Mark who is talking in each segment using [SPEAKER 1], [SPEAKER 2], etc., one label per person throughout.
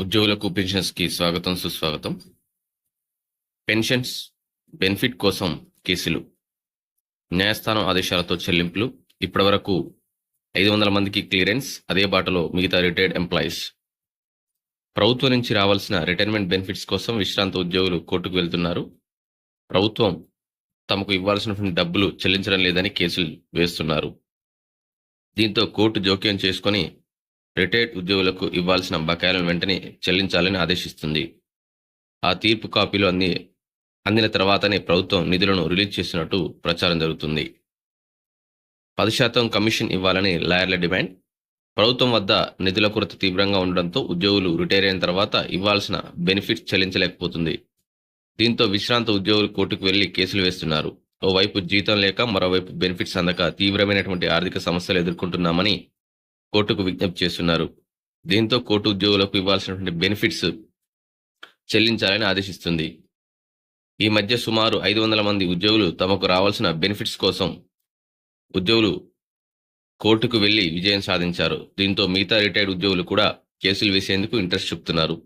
[SPEAKER 1] ఉద్యోగులకు పెన్షన్స్కి స్వాగతం సుస్వాగతం. పెన్షన్స్ బెనిఫిట్ కోసం కేసులు న్యాయస్థానం ఆదేశాలతో చెల్లింపులు. ఇప్పటివరకు ఐదు వందల మందికి క్లియరెన్స్ అదే బాటలో మిగతా రిటైర్డ్ ఎంప్లాయీస్. ప్రభుత్వం నుంచి రావాల్సిన రిటైర్మెంట్ బెనిఫిట్స్ కోసం విశ్రాంత ఉద్యోగులు కోర్టుకు వెళ్తున్నారు. ప్రభుత్వం తమకు ఇవ్వాల్సినటువంటి డబ్బులు చెల్లించడం లేదని కేసులు వేస్తున్నారు. దీంతో కోర్టు జోక్యం చేసుకొని రిటైర్డ్ ఉద్యోగులకు ఇవ్వాల్సిన బకాయిలను వెంటనే చెల్లించాలని ఆదేశిస్తుంది. ఆ తీర్పు కాపీలు అంది అందిన తర్వాతనే ప్రభుత్వం నిధులను రిలీజ్ చేసినట్టు ప్రచారం జరుగుతుంది. పది శాతం కమిషన్ ఇవ్వాలని లాయర్ల డిమాండ్ ప్రభుత్వం వద్ద నిధుల కొరత తీవ్రంగా ఉండడంతో ఉద్యోగులు రిటైర్ అయిన తర్వాత ఇవ్వాల్సిన బెనిఫిట్స్ చెల్లించలేకపోతుంది. దీంతో విశ్రాంత ఉద్యోగులు కోర్టుకు వెళ్ళి కేసులు వేస్తున్నారు. ఓవైపు జీతం లేక మరోవైపు బెనిఫిట్స్ అందక తీవ్రమైనటువంటి ఆర్థిక సమస్యలు ఎదుర్కొంటున్నామని కోర్టుకు విజ్ఞప్తి చేస్తున్నారు. దీంతో కోర్టు ఉద్యోగులకు ఇవ్వాల్సినటువంటి బెనిఫిట్స్ చెల్లించాలని ఆదేశిస్తుంది. ఈ మధ్య సుమారు ఐదు వందల మంది ఉద్యోగులు తమకు రావాల్సిన బెనిఫిట్స్ కోసం ఉద్యోగులు కోర్టుకు వెళ్ళి విజయం సాధించారు. దీంతో మిగతా రిటైర్డ్ ఉద్యోగులు కూడా కేసులు వేసేందుకు ఇంట్రెస్ట్ చూపుతున్నారు.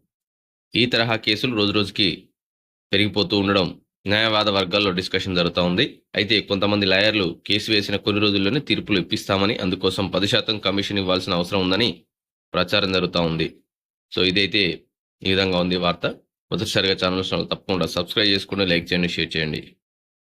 [SPEAKER 1] ఈ తరహా కేసులు రోజురోజుకి పెరిగిపోతూ ఉండడం న్యాయవాద వర్గాల్లో డిస్కషన్ జరుగుతూ ఉంది. అయితే కొంతమంది లాయర్లు కేసు వేసిన కొన్ని రోజుల్లోనే తీర్పులు ఇప్పిస్తామని అందుకోసం పది శాతం కమిషన్ ఇవ్వాల్సిన అవసరం ఉందని ప్రచారం జరుగుతూ ఉంది. సో ఇదైతే ఈ విధంగా ఉంది వార్త. మొదటిసారిగా ఛానల్స్ తప్పకుండా సబ్స్క్రైబ్ చేసుకోండి లైక్ చేయండి షేర్ చేయండి.